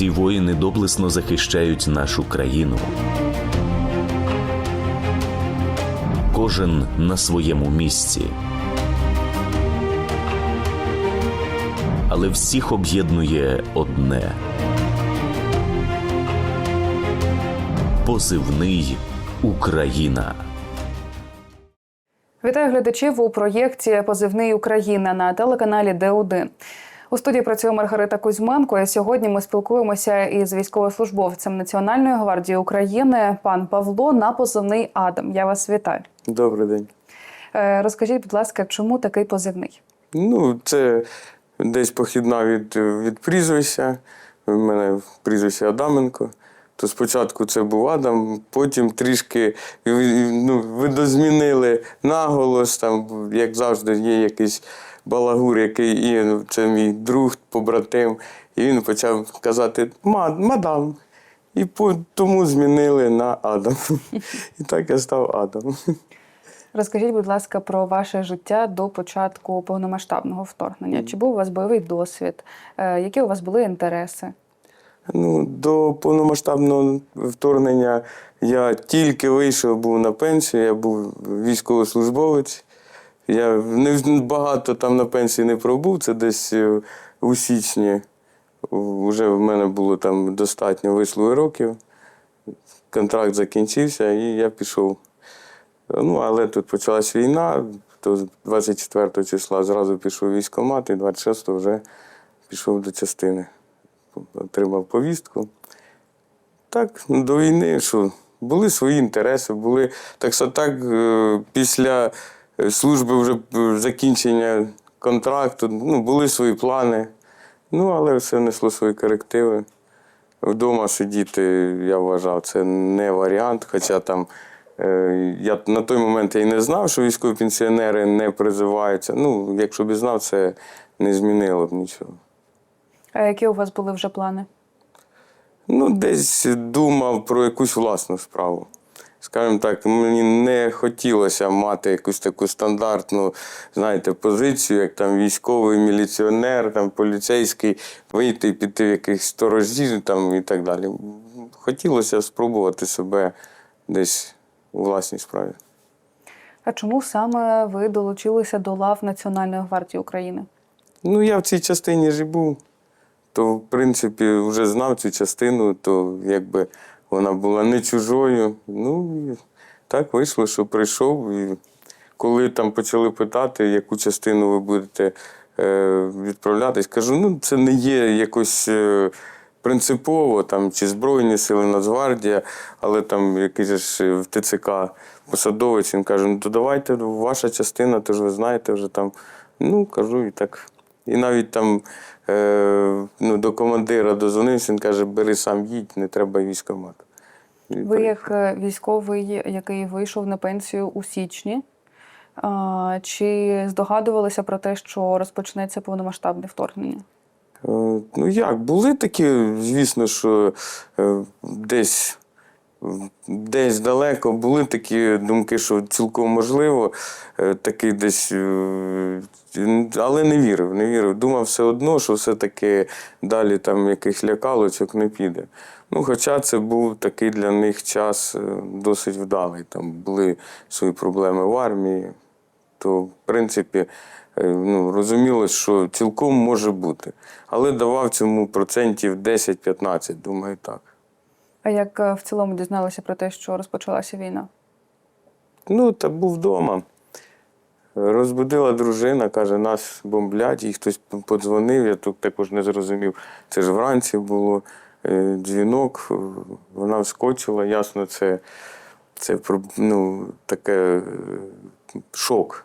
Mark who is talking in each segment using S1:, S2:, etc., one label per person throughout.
S1: Ці воїни доблесно захищають нашу країну. Кожен на своєму місці. Але всіх об'єднує одне. Позивний Україна.
S2: Вітаю глядачів у проєкті Позивний Україна на телеканалі Д1. У студії працює Маргарита Кузьменко. І сьогодні ми спілкуємося із військовослужбовцем Національної гвардії України пан Павло на позивний Адам. Я вас вітаю.
S3: Добрий день.
S2: Е, Розкажіть, будь ласка, чому такий позивний?
S3: Ну, це десь похідна від, від прізвища. У мене прізвище Адаменко. То спочатку це був Адам, потім трішки ну, видозмінили наголос, там, як завжди, є якийсь балагур, який і ну, це мій друг, побратим. І він почав казати мадам. І тому змінили на Адам. І так я став Адам.
S2: Розкажіть, будь ласка, про ваше життя до початку повномасштабного вторгнення. Чи був у вас бойовий досвід? Е, Які у вас були інтереси?
S3: Ну, до повномасштабного вторгнення я тільки вийшов, був на пенсію, я був військовослужбовець. Я не багато там на пенсії не пробув, це десь е, у січні. Вже в мене було там достатньо вислуги років. Контракт закінчився і я пішов. Ну, але тут почалась війна, то 24 числа зразу пішов військкомат, і 26 вже пішов до частини отримав повістку. Так, до війни, що були свої інтереси, були так що так, е, після служби вже е, закінчення контракту, ну, були свої плани. Ну, але все несло свої корективи. Вдома сидіти, я вважав, це не варіант. Хоча там е, я на той момент я і не знав, що військові пенсіонери не призиваються. Ну, якщо б і знав, це не змінило б нічого.
S2: А які у вас були вже плани?
S3: Ну, десь думав про якусь власну справу. Скажімо так, мені не хотілося мати якусь таку стандартну, знаєте, позицію, як там військовий міліціонер, там поліцейський, вийти і піти в якихось сторожі там, і так далі. Хотілося спробувати себе десь у власній справі.
S2: А чому саме ви долучилися до лав Національної гвардії України?
S3: Ну, я в цій частині ж і був, то, в принципі, вже знав цю частину, то якби вона була не чужою. Ну, і так вийшло, що прийшов. І коли там почали питати, яку частину ви будете е, відправлятись, кажу, ну це не є якось. е, Принципово там чи Збройні сили Нацгвардія, але там якийсь ж в ТЦК посадовець, він каже, ну то давайте ваша частина, то ж ви знаєте вже там. Ну, кажу, і так. І навіть там е, ну, до командира дозвонився, він каже, бери сам їдь, не треба військомат.
S2: Ви як е, військовий, який вийшов на пенсію у січні, чи здогадувалися про те, що розпочнеться повномасштабне вторгнення?
S3: Е, Ну як, були такі, звісно, що е, десь, десь далеко були такі думки, що цілком можливо, е, такий десь, е, але не вірив, не вірив. Думав все одно, що все-таки далі там якихось лякалочок не піде. Ну, хоча це був такий для них час е, досить вдалий. Там були свої проблеми в армії, то в принципі ну, розумілось, що цілком може бути. Але давав цьому процентів 10-15, думаю, так.
S2: А як е, в цілому дізналися про те, що розпочалася війна?
S3: Ну, та був вдома. Розбудила дружина, каже, нас бомблять, їй хтось подзвонив, я тут також не зрозумів. Це ж вранці було е, дзвінок, е, вона вскочила, ясно, це, це ну, таке шок.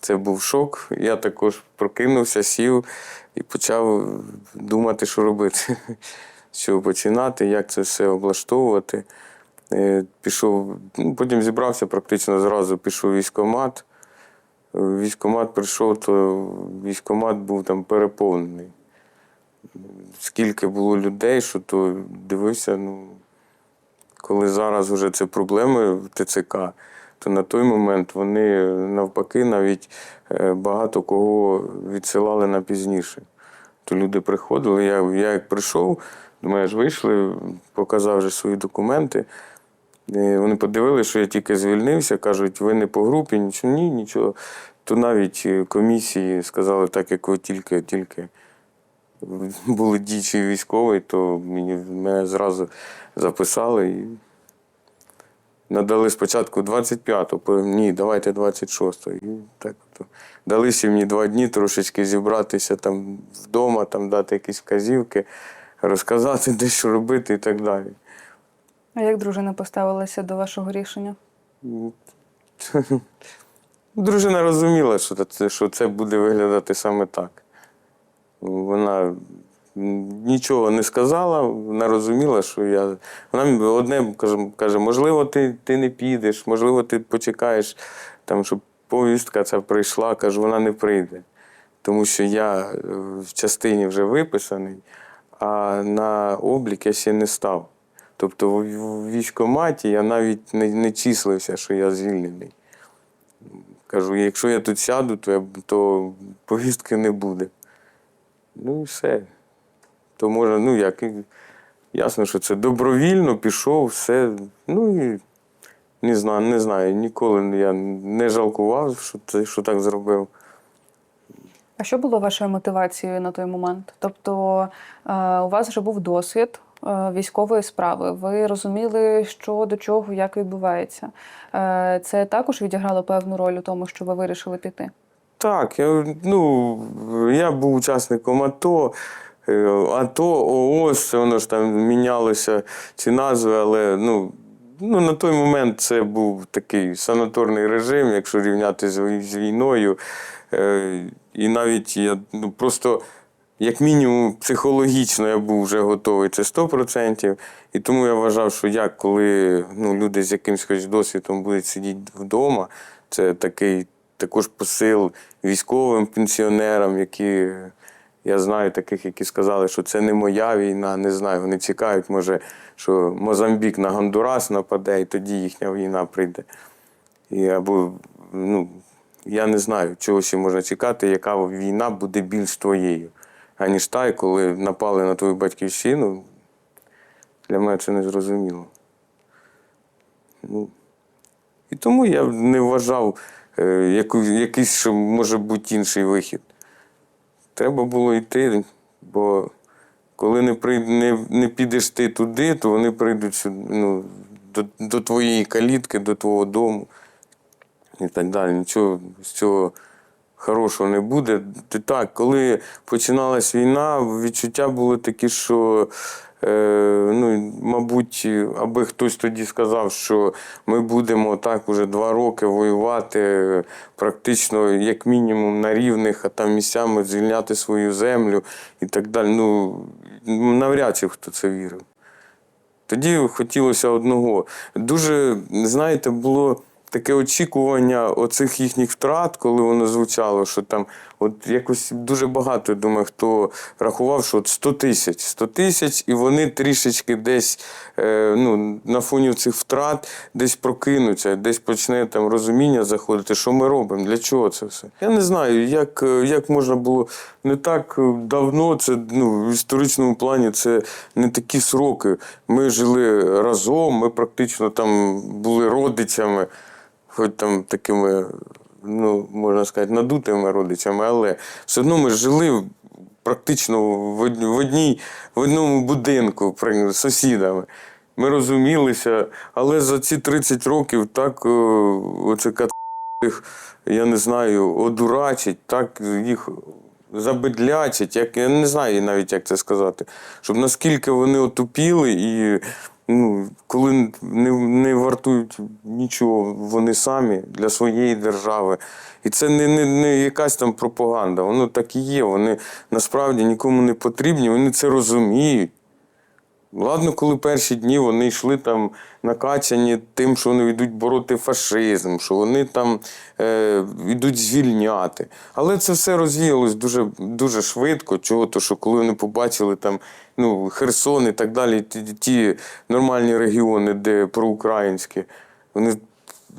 S3: Це був шок. Я також прокинувся, сів і почав думати, що робити, що починати, як це все облаштовувати. Е, Пішов, ну, потім зібрався практично зразу, пішов в військкомат. Е, прийшов, то військкомат був там переповнений. Скільки було людей, що то дивився, ну, коли зараз вже це проблеми в ТЦК, то на той момент вони навпаки навіть е, багато кого відсилали на пізніше. То люди приходили, я, я як прийшов, Мене ж вийшли, показав вже свої документи. Е, Вони подивилися, що я тільки звільнився, кажуть, ви не по групі, нічого, ні, нічого. То навіть е, комісії сказали, так як ви тільки, тільки були діючий військовий, то мені, мене зразу записали і надали спочатку 25-го, потім ні, давайте 26-го. І так то. Дали ще мені два дні трошечки зібратися там вдома, там дати якісь вказівки, розказати, де що робити і так далі.
S2: А як дружина поставилася до вашого рішення?
S3: Дружина розуміла, що це, що це буде виглядати саме так. Вона нічого не сказала, вона розуміла, що я. Вона одне каже, каже можливо, ти, ти не підеш, можливо, ти почекаєш, там, щоб повістка ця прийшла, кажу, вона не прийде. Тому що я е, в частині вже виписаний, а на облік я ще не став. Тобто в військкоматі я навіть не, не числився, що я звільнений. Кажу, якщо я тут сяду, то, я, то повістки не буде. Ну і все. То можна, ну як, ясно, що це добровільно пішов, все. Ну і не знаю, не знаю, ніколи я не жалкував, що, це, що так зробив.
S2: А що було вашою мотивацією на той момент? Тобто е, у вас вже був досвід е, військової справи. Ви розуміли, що до чого, як відбувається. Е, Це також відіграло певну роль у тому, що ви вирішили піти.
S3: Так, я, ну, я був учасником АТО. АТО, ООС, воно ж там мінялося ці назви, але ну, ну, на той момент це був такий санаторний режим, якщо рівняти з, війною. Е, і навіть я ну, просто, як мінімум, психологічно я був вже готовий, це 100%. І тому я вважав, що як, коли ну, люди з якимось хоч досвідом будуть сидіти вдома, це такий також посил військовим пенсіонерам, які я знаю таких, які сказали, що це не моя війна, не знаю. Вони чекають, може, що Мозамбік на Гондурас нападе, і тоді їхня війна прийде. І, або, ну, я не знаю, чого ще можна чекати, яка війна буде більш твоєю, аніж та, коли напали на твою батьківщину. Для мене це не зрозуміло. Ну, і тому я не вважав е, якийсь, що може бути інший вихід. Треба було йти, бо коли не, при, не, не підеш ти туди, то вони прийдуть сюди, ну, до, до твоєї калітки, до твого дому і так далі. Нічого з цього хорошого не буде. Так, коли починалась війна, відчуття були такі, що. Е, ну, мабуть, аби хтось тоді сказав, що ми будемо так уже два роки воювати, практично як мінімум на рівних, а там місцями звільняти свою землю і так далі. Ну, навряд чи хто це вірив. Тоді хотілося одного. Дуже, знаєте, було таке очікування оцих їхніх втрат, коли воно звучало, що там, от якось дуже багато, думаю, хто рахував, що от 100 тисяч, 100 тисяч, і вони трішечки десь е, ну, на фоні цих втрат десь прокинуться, десь почне там розуміння заходити, що ми робимо, для чого це все. Я не знаю, як, е, як можна було не так давно, це ну, в історичному плані це не такі сроки. Ми жили разом, ми практично там були родичами, хоч там такими, ну, можна сказати, надутими родичами, але все одно ми жили практично в одній, в одному будинку з сусідами. Ми розумілися, але за ці 30 років так е, оце їх, я не знаю, одурачить, так їх забедлячить, як я не знаю навіть, як це сказати. Щоб наскільки вони отупіли і ну, коли не, не вартують нічого вони самі для своєї держави. І це не, не, не якась там пропаганда, воно так і є. Вони насправді нікому не потрібні, вони це розуміють. Ладно, коли перші дні вони йшли там накачані тим, що вони йдуть бороти фашизм, що вони там е, йдуть звільняти. Але це все розвіялось дуже, дуже швидко. Чого? То, що коли вони побачили там ну, Херсон і так далі, ті, ті нормальні регіони, де проукраїнські, вони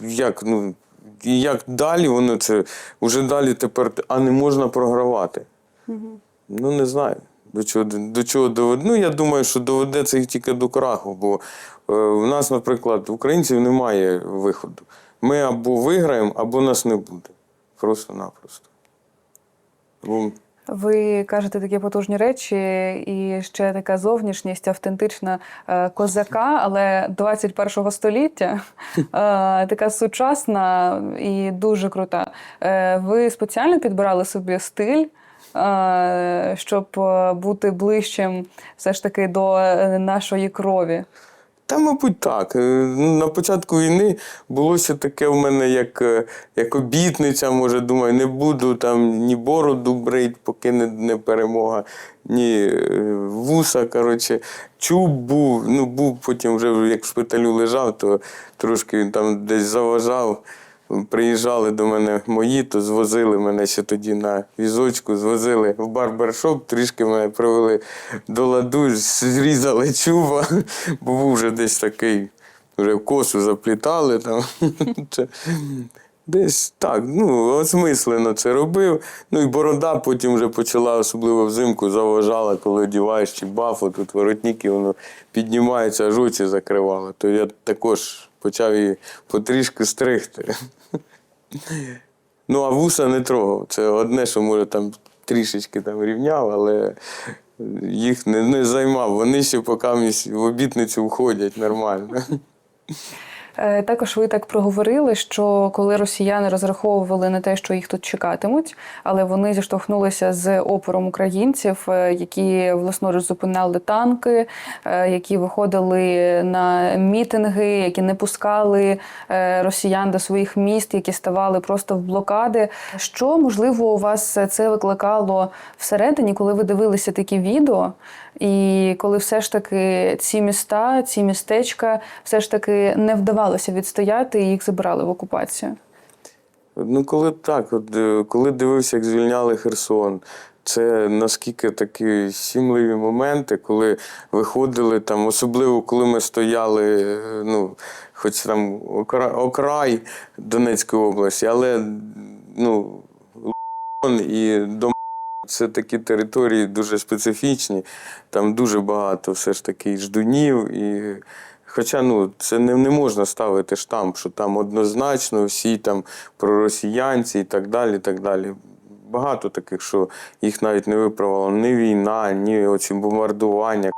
S3: як, ну, і як далі воно це вже далі тепер, а не можна програвати. Ну, не знаю. До чого, до чого доведе? Ну, я думаю, що доведе це тільки до краху, бо е, в нас, наприклад, українців немає виходу. Ми або виграємо, або нас не буде. Просто-напросто. Бо
S2: Ви кажете такі потужні речі, і ще така зовнішність автентична е, козака, але 21-го століття е, така сучасна і дуже крута. Ви спеціально підбирали собі стиль, щоб е, бути ближчим все ж таки до е, нашої крові.
S3: Та, мабуть, так. Е, На початку війни було ще таке в мене, як, е, як обітниця, може, думаю, не буду там ні бороду брить, поки не, не перемога, ні е, вуса. Коротше, чуб був, ну був потім вже як в шпиталю лежав, то трошки він там десь заважав. Приїжджали до мене мої, то звозили мене ще тоді на візочку, звозили в барбершоп, трішки мене привели до ладу, зрізали чуба, бо був вже десь такий, вже в косу заплітали там. Десь так, ну, осмислено це робив. Ну і борода потім вже почала, особливо взимку, заважала, коли одіваєш чи бафу, тут воротники, воно піднімається, аж очі закривало. То я також почав її потрішки стригти. Ну, а вуса не трогав. Це одне, що може там трішечки там рівняв, але їх не, не займав. Вони ще поки в обітницю входять нормально.
S2: Е, Також ви так проговорили, що коли росіяни розраховували на те, що їх тут чекатимуть, але вони зіштовхнулися з опором українців, е, які власноруч зупиняли танки, е, які виходили на мітинги, які не пускали росіян до своїх міст, які ставали просто в блокади. Що можливо у вас це викликало всередині, коли ви дивилися такі відео? І коли все ж таки ці міста, ці містечка все ж таки не вдавалося відстояти, і їх забирали в окупацію.
S3: Ну, коли так, от, е, коли дивився, як звільняли Херсон, це наскільки такі сімливі моменти, коли виходили там, особливо коли ми стояли, е, ну, хоч там окра- окрай Донецької області, але ну, і Дом. Це такі території дуже специфічні, там дуже багато все ж таки ждунів. І... Хоча ну, це не, не можна ставити штамп, що там однозначно всі там проросіянці і так далі. так далі. Багато таких, що їх навіть не виправила ні війна, ні оці бомбардування,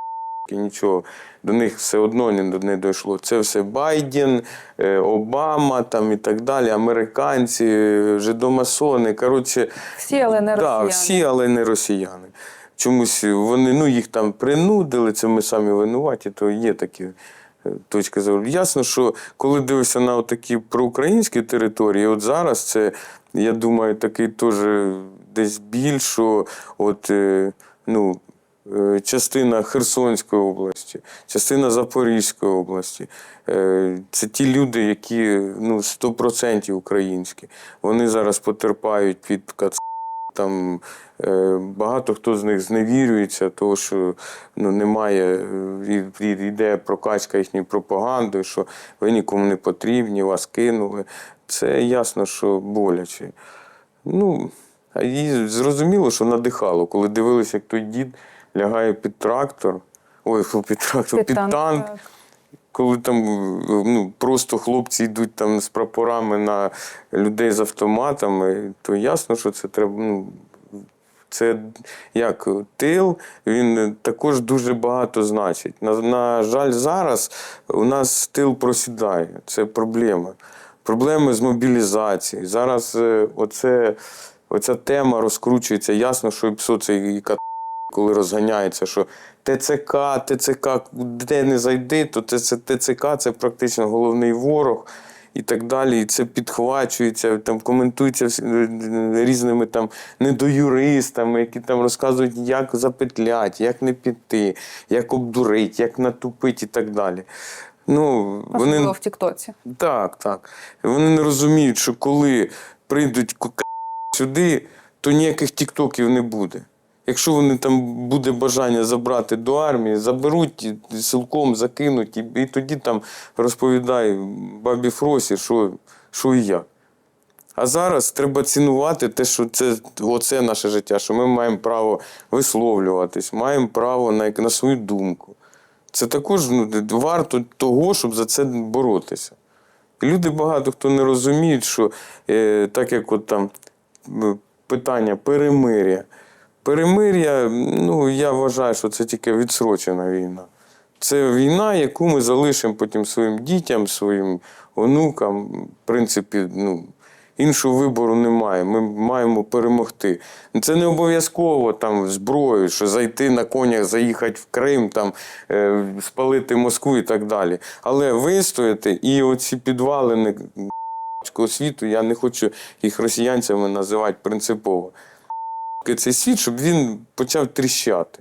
S3: і нічого. До них все одно не, дійшло. Це все Байден, е, Обама там і так далі, американці, е, жидомасони. Коротше,
S2: Всі, але не
S3: Да,
S2: росіяни.
S3: всі, але не росіяни. Чомусь вони ну, їх там принудили, це ми самі винуваті, то є такі е, точки зору. Ясно, що коли дивишся на такі проукраїнські території, от зараз це, я думаю, такий теж десь більше, от, ну, частина Херсонської області, частина Запорізької області. Е, Це ті люди, які ну, 100% українські. Вони зараз потерпають під кац там е, багато хто з них зневірюється, тому що ну, немає е, йде прокачка їхньої пропаганди, що ви нікому не потрібні, вас кинули. Це ясно, що боляче. Ну, а зрозуміло, що надихало, коли дивилися, як той дід лягає під трактор. Ой, під трактор, під, танк,
S2: так.
S3: коли там ну, просто хлопці йдуть там з прапорами на людей з автоматами, то ясно, що це треба. Ну, це як тил, він також дуже багато значить. На, на жаль, зараз у нас тил просідає. Це проблема. Проблеми з мобілізацією. Зараз е, оце, оця тема розкручується. Ясно, що ПСО це і кат- коли розганяється, що ТЦК, ТЦК, де не зайди, то це ТЦК це практично головний ворог і так далі. І це підхвачується, там коментується е, різними там недоюристами, які там розказують, як запетлять, як не піти, як обдурить, як натупить і так далі. Ну, вони...
S2: Особливо в Тіктоці.
S3: Так, так. Вони не розуміють, що коли прийдуть сюди, то ніяких тіктоків не буде. Якщо вони там буде бажання забрати до армії, заберуть силком закинуть, і, і тоді там розповідай бабі Фросі, що, що і як. А зараз треба цінувати те, що це оце наше життя, що ми маємо право висловлюватись, маємо право на, на свою думку. Це також ну, варто того, щоб за це боротися. Люди багато хто не розуміють, що е, так як от там питання перемир'я. Перемир'я, ну я вважаю, що це тільки відсрочена війна. Це війна, яку ми залишимо потім своїм дітям, своїм онукам. В принципі, ну, іншого вибору немає. Ми маємо перемогти. Це не обов'язково там зброю, що зайти на конях, заїхати в Крим, там, е, спалити Москву і так далі. Але вистояти і оці підвалини світу, я не хочу їх росіянцями називати принципово. Цей світ, щоб він почав тріщати.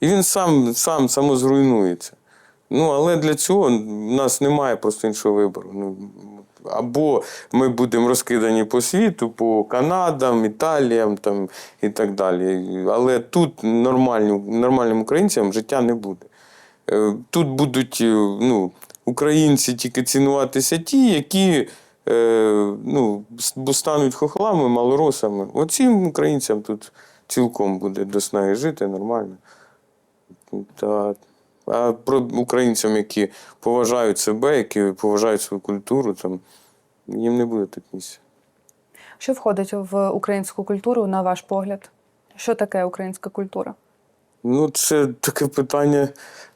S3: І він сам, сам самозруйнується. Ну, але для цього в нас немає просто іншого вибору. Ну, або ми будемо розкидані по світу, по Канадам, Італіям там, і так далі. Але тут нормальним, нормальним українцям життя не буде. Е, Тут будуть е, ну, українці тільки цінуватися ті, які ну, стануть хохлами, малоросами. Оцім українцям тут цілком буде до снаги жити нормально. Та, а про українцям, які поважають себе, які поважають свою культуру, там, їм не буде тут місця.
S2: Що входить в українську культуру, на ваш погляд? Що таке українська культура?
S3: Ну, це таке питання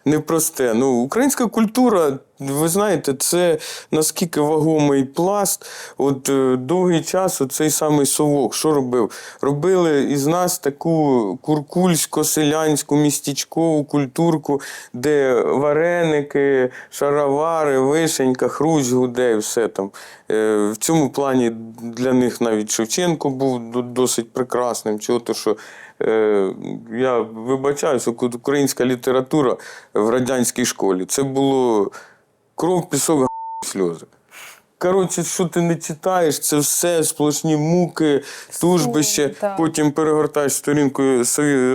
S3: непросте. Ну, українська культура, ви знаєте, це наскільки вагомий пласт. От е, довгий час цей самий совок, що робив? Робили із нас таку куркульсько-селянську містечкову культурку, де вареники, шаровари, вишенька, хрущ гуде, все там. Е, В цьому плані для них навіть Шевченко був досить прекрасним. Чого то, що я вибачаюся, українська література в радянській школі. Це було кров, пісок, сльози. Коротше, що ти не читаєш, це все сплошні муки, тужбище. Потім перегортаєш сторінку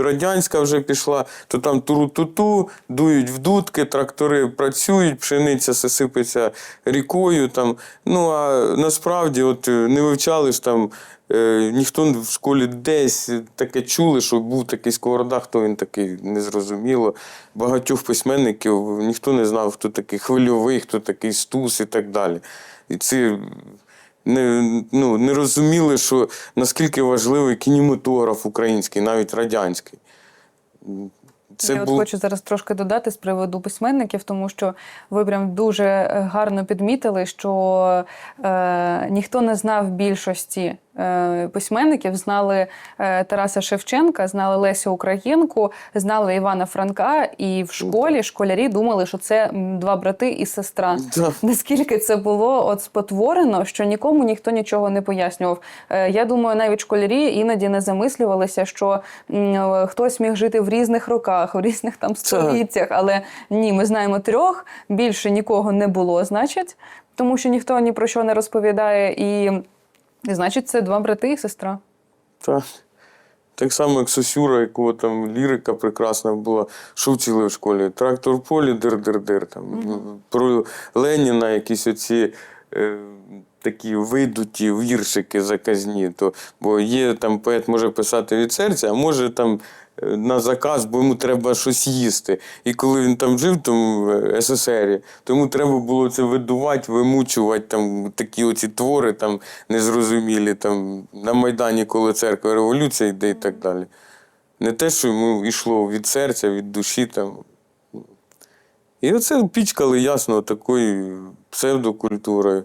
S3: радянська вже пішла, то там туру-туту, дують в дудки, трактори працюють, пшениця сипеться рікою. Там. Ну а насправді, от е, не вивчали ж там. Е, ніхто в школі десь таке чули, що був такий сковорода, хто він такий, незрозуміло. Багатьох письменників ніхто не знав, хто такий хвильовий, хто такий стус і так далі. І ці не, ну, не розуміли, що наскільки важливий кінематограф український, навіть радянський. Це
S2: Я от хочу зараз трошки додати з приводу письменників, тому що ви прям дуже е, гарно підмітили, що е, ніхто не знав більшості письменників, знали е, Тараса Шевченка, знали Лесю Українку, знали Івана Франка, і в школі школярі думали, що це два брати і сестра. Наскільки це було от спотворено, що нікому ніхто нічого не пояснював. Е, Я думаю, навіть школярі іноді не замислювалися, що е, хтось міг жити в різних роках, в різних там століттях. Але ні, ми знаємо трьох, більше нікого не було, значить, тому що ніхто ні про що не розповідає, і, і значить, це два брати і сестра.
S3: Так. Так само, як Сосюра, якого там лірика прекрасна була, що вчили в школі. Трактор полі, дир-дир-дир. Там. Про Леніна якісь оці е, такі видуті віршики заказні. То, бо є там поет може писати від серця, а може там на заказ, бо йому треба щось їсти. І коли він там жив там, в СССР, то йому треба було це видувати, вимучувати там такі оці твори там незрозумілі, там на Майдані, коли церква революція йде і так далі. Не те, що йому йшло від серця, від душі там. І оце пічкали ясно такою псевдокультурою.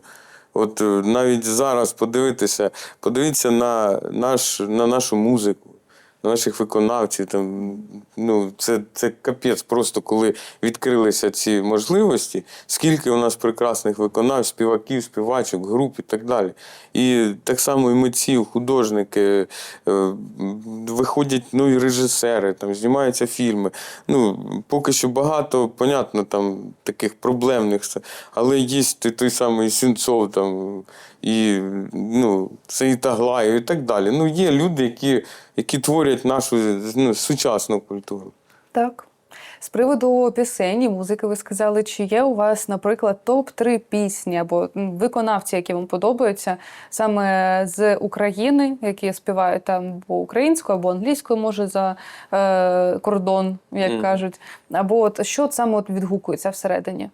S3: От е, навіть зараз подивитися, подивіться на, наш, на нашу музику, наших виконавців. Там, ну, це, це капець просто, коли відкрилися ці можливості, скільки у нас прекрасних виконавців, співаків, співачок, груп і так далі. І так само і митців, художники, е, виходять нові режисери, там, знімаються фільми. Ну, поки що багато, понятно, там таких проблемних, але є той, самий Сінцов, там, і ну, Саїтаглаєв і так далі. Ну, є люди, які, які творять нашу ну, сучасну культуру.
S2: Так. З приводу пісень і музики, ви сказали, чи є у вас, наприклад, топ-3 пісні або виконавці, які вам подобаються, саме з України, які співають там або українською, або англійською, може за е, кордон, як
S3: Мгм.
S2: кажуть, або от що саме от відгукується всередині?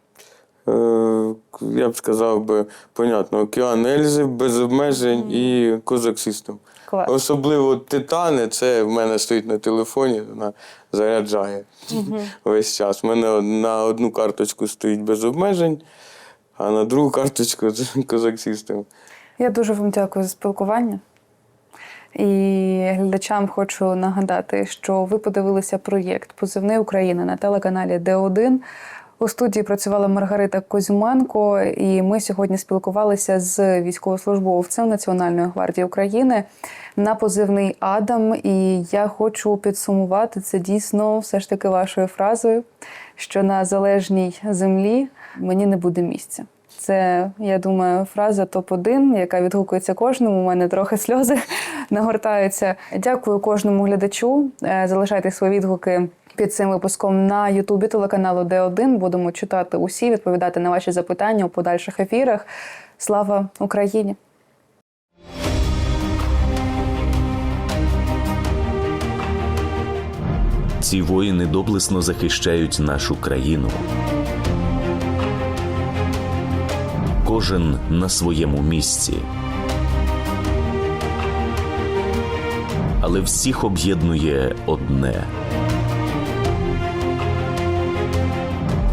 S3: Е, Я б сказав би, понятно, океан Ельзи, без обмежень і Козак Систем.
S2: Клас.
S3: Особливо титани, це в мене стоїть на телефоні, вона заряджає весь час. У мене на одну карточку стоїть без обмежень, а на другу карточку це Козак Систем.
S2: Я дуже вам дякую за спілкування. І глядачам хочу нагадати, що ви подивилися проєкт Позивний Україна на телеканалі Д1. У студії працювала Маргарита Козюменко, і ми сьогодні спілкувалися з військовослужбовцем Національної гвардії України на позивний Адам. І я хочу підсумувати це дійсно все ж таки вашою фразою, що на залежній землі мені не буде місця. Це, я думаю, фраза топ-1, яка відгукується кожному. У мене трохи сльози нагортаються. Дякую кожному глядачу. Е, Залишайте свої відгуки під цим випуском на Ютубі телеканалу Д1. Будемо читати усі, відповідати на ваші запитання у подальших ефірах. Слава Україні!
S1: Ці воїни доблесно захищають нашу країну. Кожен на своєму місці. Але всіх об'єднує одне.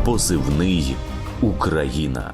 S1: Позивний Україна.